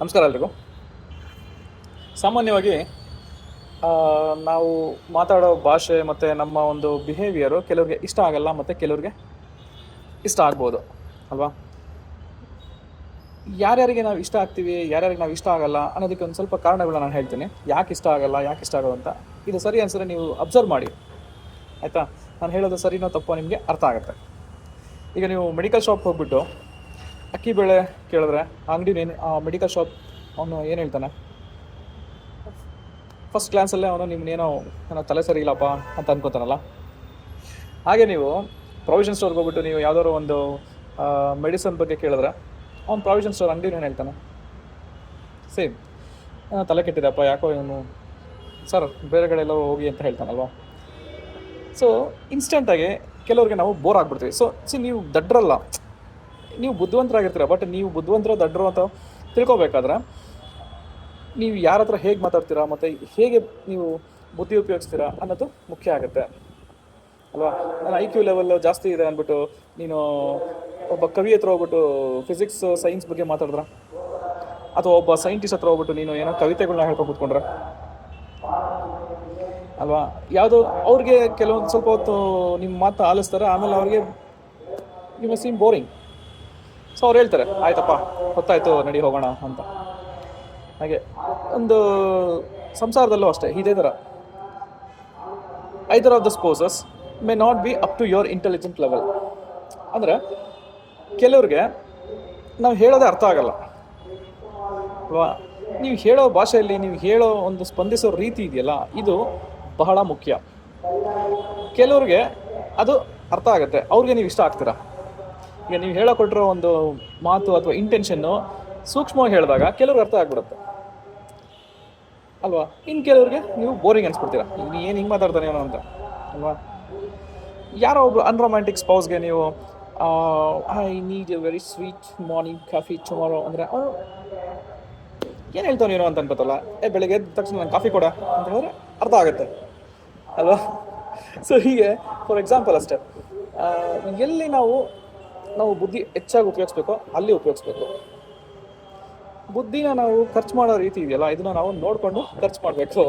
ನಮಸ್ಕಾರ ಎಲ್ರಿಗೂ. ಸಾಮಾನ್ಯವಾಗಿ ನಾವು ಮಾತಾಡೋ ಭಾಷೆ ಮತ್ತು ನಮ್ಮ ಒಂದು ಬಿಹೇವಿಯರು ಕೆಲವ್ರಿಗೆ ಇಷ್ಟ ಆಗಲ್ಲ ಮತ್ತು ಕೆಲವ್ರಿಗೆ ಇಷ್ಟ ಆಗ್ಬೋದು, ಅಲ್ವಾ? ಯಾರ್ಯಾರಿಗೆ ನಾವು ಇಷ್ಟ ಆಗ್ತೀವಿ, ಯಾರ್ಯಾರಿಗೆ ನಾವು ಇಷ್ಟ ಆಗಲ್ಲ ಅನ್ನೋದಕ್ಕೆ ಒಂದು ಸ್ವಲ್ಪ ಕಾರಣಗಳನ್ನ ನಾನು ಹೇಳ್ತೀನಿ. ಯಾಕೆ ಇಷ್ಟ ಆಗಲ್ಲ, ಯಾಕೆ ಇಷ್ಟ ಆಗೋ ಅಂತ ಇದು ಸರಿ ಅನ್ಸಿದ್ರೆ ನೀವು ಅಬ್ಸರ್ವ್ ಮಾಡಿ. ಆಯಿತಾ? ನಾನು ಹೇಳೋದು ಸರಿನೋ ತಪ್ಪೋ ನಿಮಗೆ ಅರ್ಥ ಆಗುತ್ತೆ. ಈಗ ನೀವು ಮೆಡಿಕಲ್ ಶಾಪ್ ಹೋಗ್ಬಿಟ್ಟು ಅಕ್ಕಿ ಬೆಳೆ ಕೇಳಿದ್ರೆ ಅಂಗಡಿ ಮೆಡಿಕಲ್ ಶಾಪ್ ಅವನು ಏನು ಹೇಳ್ತಾನೆ? ಫಸ್ಟ್ ಕ್ಲಾನ್ಸಲ್ಲೇ ಅವನು ನಿಮ್ಮನ್ನೇನೋ ಏನೋ ತಲೆ ಸರಿ ಇಲ್ಲಪ್ಪ ಅಂತ ಅನ್ಕೋತಾನಲ್ಲ. ಹಾಗೆ ನೀವು ಪ್ರಾವಿಷನ್ ಸ್ಟೋರ್ಗೆ ಹೋಗ್ಬಿಟ್ಟು ನೀವು ಯಾವ್ದಾದ್ರು ಒಂದು ಮೆಡಿಸನ್ ಬಗ್ಗೆ ಕೇಳಿದ್ರೆ ಅವ್ನು ಪ್ರಾವಿಷನ್ ಸ್ಟೋರ್ ಅಂಗಡಿ ಏನು ಹೇಳ್ತಾನೆ? ಸೇಮ್ ತಲೆ ಕೆಟ್ಟಿದೆಪ್ಪ ಯಾಕೋ ಇವನು, ಸರ್, ಬೇರೆ ಕಡೆ ಎಲ್ಲ ಹೋಗಿ ಅಂತ ಹೇಳ್ತಾನಲ್ವ? ಸೊ ಇನ್ಸ್ಟೆಂಟಾಗಿ ಕೆಲವ್ರಿಗೆ ನಾವು ಬೋರ್ ಆಗ್ಬಿಡ್ತೀವಿ. ಸೊ ಸಿ ನೀವು ದಡ್ರಲ್ಲ. ನೀವು ಬುದ್ಧಿವಂತರಾಗಿರ್ತೀರ ಬಟ್ ನೀವು ಬುದ್ಧಿವಂತರೋ, ದಡ್ಡರು ಅಂತ ತಿಳ್ಕೊಬೇಕಾದ್ರೆ ನೀವು ಯಾರ ಹತ್ರ ಹೇಗೆ ಮಾತಾಡ್ತೀರಾ, ಮತ್ತು ಹೇಗೆ ನೀವು ಬುದ್ಧಿ ಉಪಯೋಗಿಸ್ತೀರಾ ಅನ್ನೋದು ಮುಖ್ಯ ಆಗುತ್ತೆ. ಅಲ್ವಾ? ನನ್ನ ಐ ಕ್ಯೂ ಲೆವೆಲ್ ಜಾಸ್ತಿ ಇದೆ ಅಂದ್ಬಿಟ್ಟು ನೀನು ಒಬ್ಬ ಕವಿ ಹತ್ರ ಹೋಗ್ಬಿಟ್ಟು ಫಿಸಿಕ್ಸ್ ಸೈನ್ಸ್ ಬಗ್ಗೆ ಮಾತಾಡಿದ್ರ? ಅಥವಾ ಒಬ್ಬ ಸೈಂಟಿಸ್ಟ್ ಹತ್ರ ಹೋಗ್ಬಿಟ್ಟು ನೀನು ಏನೋ ಕವಿತೆಗಳನ್ನ ಹೇಳ್ಕೊಂಡು ಕೂತ್ಕೊಂಡ್ರೆ? ಅಲ್ವಾ? ಯಾವುದೋ ಅವ್ರಿಗೆ ಕೆಲವೊಂದು ಸ್ವಲ್ಪ ಹೊತ್ತು ನಿಮ್ಮ ಮಾತು ಆಲಿಸ್ತಾರೆ, ಆಮೇಲೆ ಅವ್ರಿಗೆ you may seem boring so ಅವ್ರು ಹೇಳ್ತಾರೆ, ಆಯ್ತಪ್ಪ, ಹೊತ್ತಾಯ್ತು, ನಡಿ ಹೋಗೋಣ ಅಂತ. ಹಾಗೆ ಒಂದು ಸಂಸಾರದಲ್ಲೂ ಅಷ್ಟೇ, ಇದೇ ಥರ. Either of the spouses may not be up to your intelligent level ಅಂದರೆ ಕೆಲವ್ರಿಗೆ ನಾವು ಹೇಳೋದೇ ಅರ್ಥ ಆಗಲ್ಲ. ಅಲ್ವಾ? ನೀವು ಹೇಳೋ ಭಾಷೆಯಲ್ಲಿ ನೀವು ಹೇಳೋ ಒಂದು ಸ್ಪಂದಿಸೋ ರೀತಿ ಇದೆಯಲ್ಲ, ಇದು ಬಹಳ ಮುಖ್ಯ. ಕೆಲವ್ರಿಗೆ ಅದು ಅರ್ಥ ಆಗುತ್ತೆ, ಅವ್ರಿಗೆ ನೀವು ಇಷ್ಟ ಆಗ್ತೀರಾ? ಈಗ ನೀವು ಹೇಳೋ ಕೊಟ್ಟಿರೋ ಒಂದು ಮಾತು ಅಥವಾ ಇಂಟೆನ್ಷನ್ನು ಸೂಕ್ಷ್ಮವಾಗಿ ಹೇಳಿದಾಗ ಕೆಲವ್ರಿಗೆ ಅರ್ಥ ಆಗ್ಬಿಡುತ್ತೆ. ಅಲ್ವಾ? ಇನ್ನು ಕೆಲವ್ರಿಗೆ ನೀವು ಬೋರಿಂಗ್ ಅನ್ಸ್ಬಿಡ್ತೀರಾ. ನೀನು ಏನು ಹಿಂಗೆ ಮಾತಾಡ್ತಾನೆ ಏನೋ ಅಂತ. ಅಲ್ವಾ? ಯಾರೋ ಒಬ್ರು ಅನ್ರೊಮ್ಯಾಂಟಿಕ್ ಸ್ಪೌಸ್ಗೆ ನೀವು I need a very sweet morning coffee tomorrow ಅಂದರೆ, ಅವನು ಏನು ಹೇಳ್ತಾನೆ ಅಂತ ಅನ್ಕೋತಲ್ಲ ಏ, ಬೆಳಗ್ಗೆ ಎದ್ದ ತಕ್ಷಣ ನಂಗೆ ಕಾಫಿ ಕೊಡ. ಅಂತ ಹೇಳಿದ್ರೆ ಅರ್ಥ ಆಗುತ್ತೆ. ಅಲ್ವಾ? ಸೊ ಹೀಗೆ ಫಾರ್ ಎಕ್ಸಾಂಪಲ್ ಅಷ್ಟೇ. ಎಲ್ಲಿ ನಾವು ನಾವು ಬುದ್ಧಿ ಹೆಚ್ಚಾಗಿ ಉಪಯೋಗಿಸ್ಬೇಕು, ಅಲ್ಲಿ ಉಪಯೋಗಿಸ್ಬೇಕು. ಬುದ್ಧಿನ ನಾವು ಖರ್ಚು ಮಾಡೋ ರೀತಿ ಇದೆಯಲ್ಲ, ಇದನ್ನ ನಾವು ನೋಡಿಕೊಂಡು ಖರ್ಚು ಮಾಡಬೇಕು.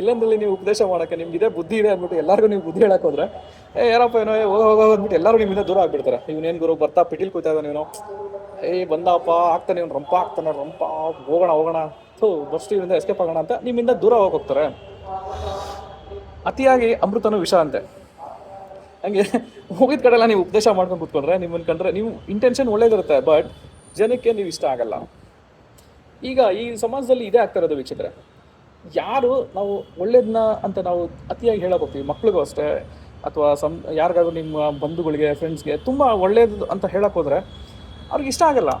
ಎಲ್ಲಂದಲ್ಲಿ ನೀವು ಉಪದೇಶ ಮಾಡೋಕ್ಕೆ ನಿಮ್ಗೆ ಇದೇ ಬುದ್ಧಿ ಇದೆ ಅಂದ್ಬಿಟ್ಟು ಎಲ್ಲರಿಗೂ ನೀವು ಬುದ್ಧಿ ಹೇಳಕ್ ಹೋದ್ರೆ, ಏ ಯಾರಪ್ಪ ಏನೋ ಹೋಗೋ ಹೋಗೋ ಅಂದ್ಬಿಟ್ಟು ಎಲ್ಲರೂ ನಿಮ್ಮಿಂದ ದೂರ ಆಗ್ಬಿಡ್ತಾರೆ. ಇವನೇನು ಗುರು, ಬರ್ತಾ ಪಿಟೀಲ್ ಕೂತಾ ಇವನು. ಏ ಬಂದಪ್ಪ, ಆಗ್ತಾನೆ ಇವನು, ರಂಪ ಆಗ್ತಾನೆ, ರಂಪ, ಹೋಗೋಣ ಹೋಗೋಣ. ಥೂ, ಬಸ್ ಇವರಿಂದ ಎಸ್ಕೇಪ್ ಆಗೋಣ ಅಂತ ನಿಮ್ಮಿಂದ ದೂರ ಹೋಗೋಗ್ತಾರೆ ಅತಿಯಾಗಿ ಅಮೃತನು ವಿಷ ಅಂತೆ. ಹಂಗೆ ಹೋಗಿದ ಕಡೆ ಎಲ್ಲ ನೀವು ಉಪದೇಶ ಮಾಡ್ಕೊಂಡು ಕೂತ್ಕೊಂಡ್ರೆ ನಿಮ್ಮನ್ನು ಕಂಡ್ರೆ ನೀವು ಇಂಟೆನ್ಷನ್ ಒಳ್ಳೇದಿರುತ್ತೆ ಬಟ್ ಜನಕ್ಕೆ ನೀವು ಇಷ್ಟ ಆಗಲ್ಲ. ಈಗ ಈ ಸಮಾಜದಲ್ಲಿ ಇದೇ ಆಗ್ತಾ ಇರೋದು ವಿಚಿತ್ರ ಯಾರು ನಾವು ಒಳ್ಳೇದನ್ನ ಅಂತ ನಾವು ಅತಿಯಾಗಿ ಹೇಳಕ್ ಹೋಗ್ತೀವಿ ಮಕ್ಳಿಗೂ ಅಷ್ಟೇ, ಅಥವಾ ಸಂ ಯಾರಿಗಾದ್ರೂ ನಿಮ್ಮ ಬಂಧುಗಳಿಗೆ ಫ್ರೆಂಡ್ಸ್ಗೆ ತುಂಬ ಒಳ್ಳೇದು ಅಂತ ಹೇಳಕ್ ಹೋದ್ರೆ ಅವ್ರಿಗೆ ಇಷ್ಟ ಆಗಲ್ಲ.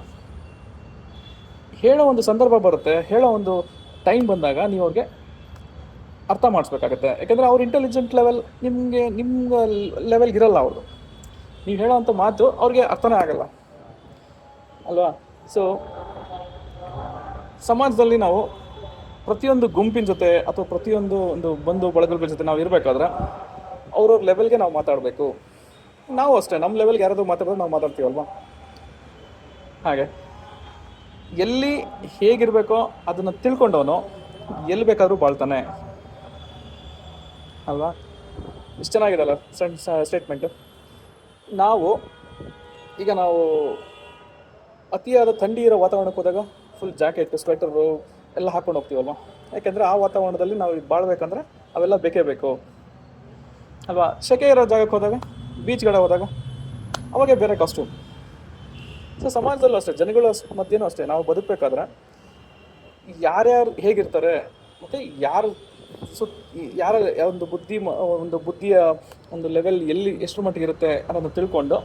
ಹೇಳೋ ಒಂದು ಸಂದರ್ಭ ಬರುತ್ತೆ, ಹೇಳೋ ಒಂದು ಟೈಮ್ ಬಂದಾಗ ನೀವು ಅವ್ರಿಗೆ ಅರ್ಥ ಮಾಡಿಸ್ಬೇಕಾಗತ್ತೆ. ಯಾಕಂದರೆ ಅವ್ರ ಇಂಟೆಲಿಜೆಂಟ್ ಲೆವೆಲ್ ನಿಮಗೆ, ನಿಮ್ಮ ಲೆವೆಲ್ಗೆ ಇರಲ್ಲ ಅವ್ರದ್ದು ನೀವು ಹೇಳೋವಂಥ ಮಾತು ಅವ್ರಿಗೆ ಅರ್ಥನೇ ಆಗಲ್ಲ. ಅಲ್ವಾ? ಸೊ ಸಮಾಜದಲ್ಲಿ ನಾವು ಪ್ರತಿಯೊಂದು ಗುಂಪಿನ ಜೊತೆ ಅಥವಾ ಪ್ರತಿಯೊಂದು ಒಂದು ಬಂಧು ಬಳಗಗಳ ಜೊತೆ ನಾವು ಇರಬೇಕಾದ್ರೆ ಅವ್ರವ್ರ ಲೆವೆಲ್ಗೆ ನಾವು ಮಾತಾಡಬೇಕು. ನಾವು ಅಷ್ಟೇ, ನಮ್ಮ ಲೆವೆಲ್ಗೆ ಯಾರಾದರೂ ಮಾತಾಡೋದು ನಾವು ಮಾತಾಡ್ತೀವಲ್ವಾ ಹಾಗೆ. ಎಲ್ಲಿ ಹೇಗಿರಬೇಕೋ ಅದನ್ನು ತಿಳ್ಕೊಂಡವನು ಎಲ್ಲಿ ಬೇಕಾದರೂ ಬಾಳ್ತಾನೆ. ಅಲ್ವಾ? ಇಷ್ಟು ಚೆನ್ನಾಗಿದಲ್ಲ ಸ್ಟೇಟ್ಮೆಂಟು ನಾವು, ಈಗ ನಾವು ಅತಿಯಾದ ಥಂಡಿ ಇರೋ ವಾತಾವರಣಕ್ಕೆ ಹೋದಾಗ ಫುಲ್ ಜಾಕೆಟ್ ಸ್ವೆಟರು ಎಲ್ಲ ಹಾಕ್ಕೊಂಡು ಹೋಗ್ತೀವಲ್ವ? ಯಾಕೆಂದರೆ ಆ ವಾತಾವರಣದಲ್ಲಿ ನಾವು ಬಾಳ್ಬೇಕಂದ್ರೆ ಅವೆಲ್ಲ ಬೇಕೇ ಬೇಕು. ಅಲ್ವಾ? ಸೆಕೆ ಇರೋ ಜಾಗಕ್ಕೆ ಹೋದಾಗ ಬೀಚ್ ಕಡೆ ಹೋದಾಗ, ಅವಾಗೆ ಬೇರೆ ಕಾಸ್ಟ್ಯೂಮ್ ಸೊ ಸಮಾಜದಲ್ಲೂ ಅಷ್ಟೇ, ಜನಗಳ ಮಧ್ಯೆನೂ ಅಷ್ಟೇ. ನಾವು ಬದುಕಬೇಕಾದ್ರೆ, ಯಾರ್ಯಾರು ಹೇಗಿರ್ತಾರೆ, ಮತ್ತು ಯಾರು ಸುತ್ ಯಾರ ಒಂದು ಬುದ್ಧಿ ಒಂದು ಬುದ್ಧಿಯ ಒಂದು ಲೆವೆಲ್ ಎಲ್ಲಿ ಎಷ್ಟು ಮಟ್ಟಿಗೆ ಇರುತ್ತೆ ಅನ್ನೋದನ್ನು ತಿಳ್ಕೊಂಡು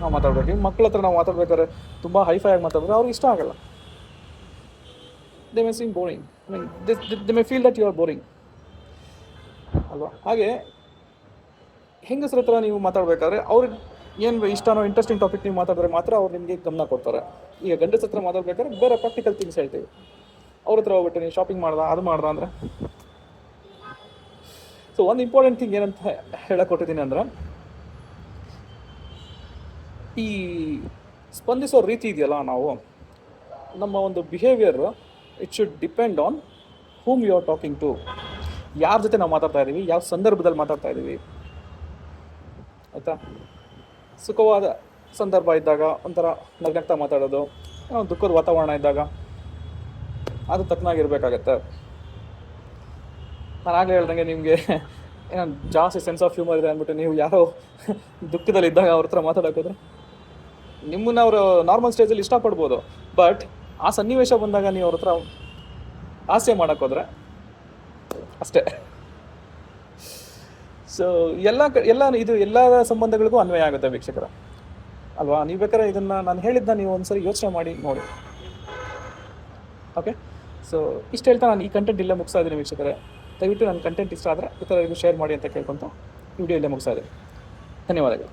ನಾವು ಮಾತಾಡ್ಬೇಕು. ಮಕ್ಕಳ ಹತ್ರ ನಾವು ಮಾತಾಡ್ಬೇಕಾದ್ರೆ ತುಂಬ ಹೈಫೈ ಆಗಿ ಮಾತಾಡಿದ್ರೆ ಅವ್ರಿಗೆ ಇಷ್ಟ ಆಗಲ್ಲ. They may seem boring I mean they may feel that you are boring ಅಲ್ವಾ? ಹಾಗೆ ಹೆಂಗಸ್ರ ಹತ್ರ ನೀವು ಮಾತಾಡ್ಬೇಕಾದ್ರೆ ಅವ್ರಿಗೆ ಏನು ಇಷ್ಟನೋ ಇಂಟ್ರೆಸ್ಟಿಂಗ್ ಟಾಪಿಕ್ ನೀವು ಮಾತಾಡಿದ್ರೆ ಮಾತ್ರ ಅವ್ರು ನಿಮಗೆ ಗಮನ ಕೊಡ್ತಾರೆ. ಈಗ ಗಂಡಸ ಹತ್ರ ಮಾತಾಡ್ಬೇಕಾದ್ರೆ ಬೇರೆ ಪ್ರಾಕ್ಟಿಕಲ್ ಥಿಂಗ್ಸ್ ಹೇಳ್ತೀವಿ. ಅವ್ರ ಹತ್ರ ಹೋಗ್ಬಿಟ್ಟು ನೀವು ಶಾಪಿಂಗ್ ಮಾಡ್ದ, ಅದು ಮಾಡ್ದ ಅಂದ್ರೆ ಸೊ ಒಂದು ಇಂಪಾರ್ಟೆಂಟ್ ಥಿಂಗ್ ಏನಂತ ಹೇಳಕ್ ಕೊಟ್ಟಿದ್ದೀನಿ ಅಂದ್ರೆ, ಈ ಸ್ಪಂದಿಸೋ ರೀತಿ ಇದೆಯಲ್ಲ ನಾವು, ನಮ್ಮ ಒಂದು behaviour it should depend on whom you are talking to ಯಾರ ಜೊತೆ ನಾವು ಮಾತಾಡ್ತಾ ಇದ್ದೀವಿ ಯಾವ ಸಂದರ್ಭದಲ್ಲಿ ಮಾತಾಡ್ತಾ ಇದ್ದೀವಿ ಆಯಿತಾ? ಸುಖವಾದ ಸಂದರ್ಭ ಇದ್ದಾಗ, ಒಂಥರ ನಗ್ನಗ್ತಾ ಮಾತಾಡೋದು ದುಃಖದ ವಾತಾವರಣ ಇದ್ದಾಗ, ಅದು ತಕ್ಕನಾಗಿರ್ಬೇಕಾಗತ್ತೆ. ನಾನು ಆಗಲೇ ಹೇಳ್ದಂಗೆ ನಿಮಗೆ ಏನೋ ಜಾಸ್ತಿ ಸೆನ್ಸ್ ಆಫ್ ಹ್ಯೂಮರ್ ಇದೆ ಅಂದ್ಬಿಟ್ಟು ನೀವು ಯಾರೋ ದುಃಖದಲ್ಲಿ ಇದ್ದಾಗ ಅವ್ರ ಹತ್ರ ಮಾತಾಡೋಕೋದ್ರೆ ನಿಮ್ಮನ್ನ ಅವರು ನಾರ್ಮಲ್ ಸ್ಟೇಜಲ್ಲಿ ಇಷ್ಟಪಡ್ಬೋದು. ಬಟ್ ಆ ಸನ್ನಿವೇಶ ಬಂದಾಗ ನೀವು ಅವ್ರ ಹತ್ರ ಹಾಸ್ಯ ಮಾಡೋಕ್ಕೋದ್ರೆ ಅಷ್ಟೇ. ಸೊ ಎಲ್ಲ ಎಲ್ಲ ಇದು ಎಲ್ಲ ಸಂಬಂಧಗಳಿಗೂ ಅನ್ವಯ ಆಗುತ್ತೆ ವೀಕ್ಷಕರ. ಅಲ್ವಾ? ನೀವು ಬೇಕಾದ್ರೆ ಇದನ್ನು ನಾನು ಹೇಳಿದ್ದ ನೀವು ಒಂದ್ಸರಿ ಯೋಚನೆ ಮಾಡಿ, ನೋಡಿ. ಓಕೆ ಸೊ ಇಷ್ಟು ಹೇಳ್ತಾ ನಾನು ಈ ಕಂಟೆಂಟ್ ಇಲ್ಲೇ ಮುಗಿಸ್ತಾ ಇದ್ದೀನಿ ವೀಕ್ಷಕರೇ. ದಯವಿಟ್ಟು ನನ್ನ ಕಂಟೆಂಟ್ ಇಷ್ಟ ಆದರೆ ಇತರರಿಗೂ ಶೇರ್ ಮಾಡಿ ಅಂತ ಕೇಳ್ಕೊತ ವಿಡಿಯೋ ಇಲ್ಲೇ ಮುಗಿಸ್ತಾ ಇದ್ದೀನಿ. ಧನ್ಯವಾದಗಳು.